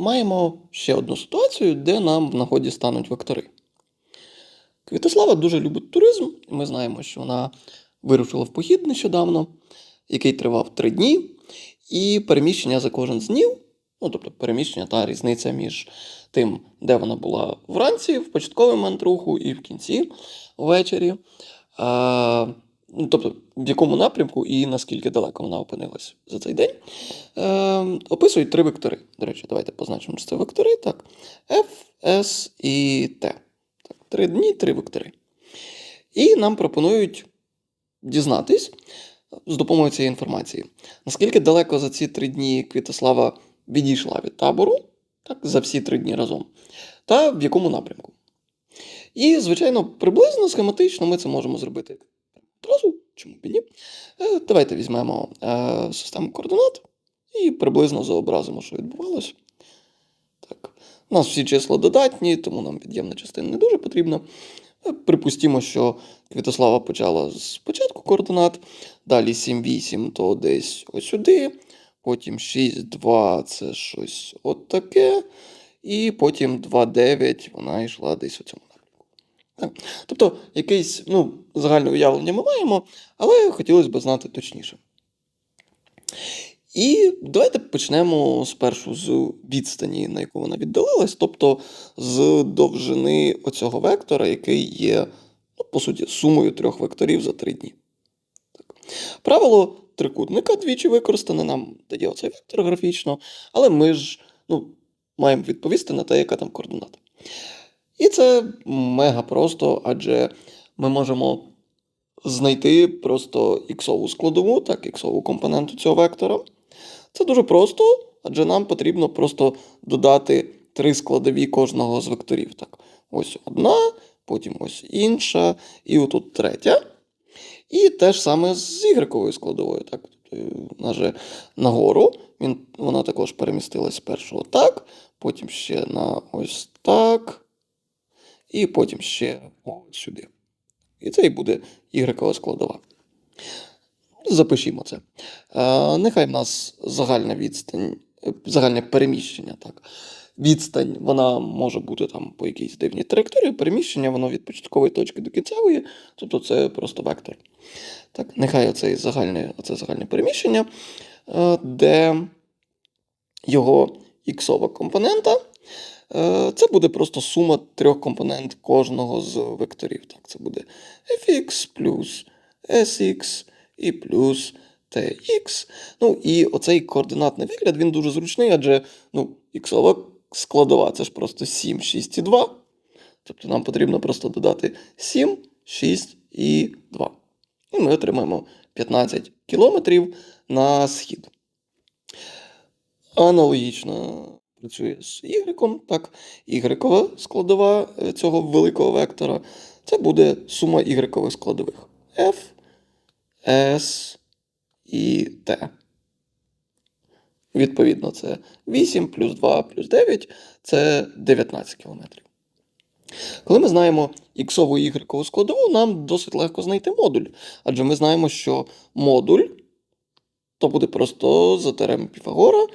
маємо ще одну ситуацію, де нам в нагоді стануть вектори. Квітослава дуже любить туризм, ми знаємо, що вона вирушила в похід нещодавно, який тривав три дні, і переміщення за кожен з днів, ну тобто переміщення та різниця між тим, де вона була вранці, в початковий момент руху і в кінці ввечері. Ну, тобто, в якому напрямку і наскільки далеко вона опинилась за цей день. Е, описують три вектори. До речі, давайте позначимо, що це вектори. Так. F, S і T. Так, три дні, три вектори. І нам пропонують дізнатись з допомогою цієї інформації, наскільки далеко за ці три дні Квітослава відійшла від табору, так, за всі три дні разом, та в якому напрямку. І, звичайно, приблизно схематично ми це можемо зробити одразу, чому б ні. Е, Давайте візьмемо е, систему координат і приблизно зобразимо, що відбувалося. Так. У нас всі числа додатні, тому нам від'ємна частина не дуже потрібна. Е, Припустімо, що Квітослава почала з початку координат, далі 7-8, то десь ось сюди, потім 6-2 це щось от таке, і потім 2-9 вона йшла десь у цьому. Тобто, якесь ну, загальне уявлення ми маємо, але хотілося б знати точніше. І давайте почнемо спершу з відстані, на яку вона віддалилась, тобто з довжини оцього вектора, який є, ну, по суті, сумою трьох векторів за три дні. Так. Правило трикутника двічі використане, нам дає оцей вектор графічно, але ми ж ну, маємо відповісти на те, яка там координата. І це мега просто, адже ми можемо знайти просто іксову складову, так, іксову компоненту цього вектора. Це дуже просто, адже нам потрібно просто додати три складові кожного з векторів. Так, ось одна, потім ось інша, і отут третя. І те ж саме з ігрековою складовою. Так, тобто, вона же нагору, вона також перемістилась спершу отак, потім ще на ось так, і потім ще сюди. І це і буде ігрекова складова. Запишімо це. Е, нехай в нас загальна відстань, загальне переміщення. Так. Відстань вона може бути там по якійсь дивній траєкторії, переміщення воно від початкової точки до кінцевої, тобто це просто вектор. Так, нехай оце загальне, оце загальне переміщення, е, де його іксова компонента. Е, Це буде просто сума трьох компонент кожного з векторів. Так, це буде fx плюс sx і плюс tx. Ну і оцей координатний вигляд він дуже зручний, адже ну, іксова складова це ж просто 7, 6 і 2. Тобто нам потрібно просто додати 7, 6 і 2. І ми отримаємо 15 кілометрів на схід. Аналогічно працює з Y, так, Y складова е, цього великого вектора. Це буде сума Y складових F, S і T. Відповідно, це 8 плюс 2 плюс 9 це 19 кілометрів. Коли ми знаємо іксову і ігрекову складову, нам досить легко знайти модуль. Адже ми знаємо, що модуль то буде просто за теоремою Піфагора,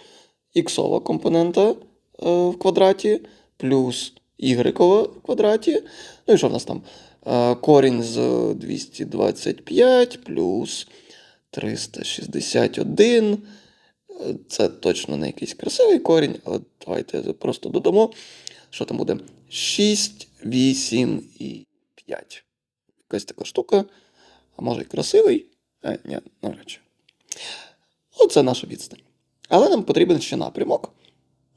іксова компонента е, в квадраті плюс ігрекова в квадраті. Ну і що в нас там? Е, корінь з 225 плюс 361. Е, Це точно не якийсь красивий корінь, але давайте просто додамо, що там буде 6, 8 і 5. Якась така штука. А може і красивий? Е, ні, навряд чи. Оце наша відстань. Але нам потрібен ще напрямок.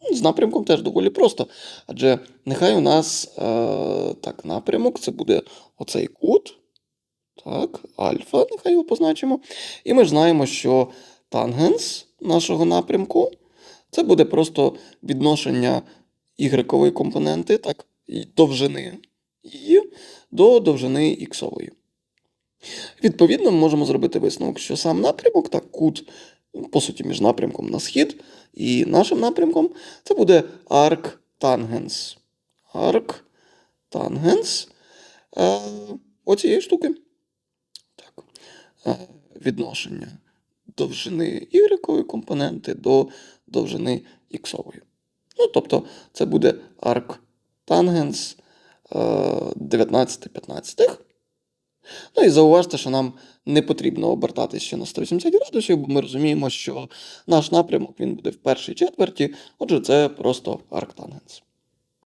Ну, З напрямком теж доволі просто. Адже нехай у нас е, так, напрямок це буде оцей кут. Так, альфа, нехай його позначимо. І ми ж знаємо, що тангенс нашого напрямку це буде просто відношення ігрекової компоненти, так, довжини її до довжини іксової. Відповідно, ми можемо зробити висновок, що сам напрямок, так, кут, по суті, між напрямком на схід і нашим напрямком, це буде арк тангенс. Арк тангенс е, оцієї штуки. Так. Е, відношення довжини ігрекової компоненти до довжини іксової. Ну, тобто, це буде арктангенс е, 19-15. Ну і зауважте, що нам не потрібно обертатися ще на 180 градусів, бо ми розуміємо, що наш напрямок він буде в першій четверті, отже, це просто арктангенс.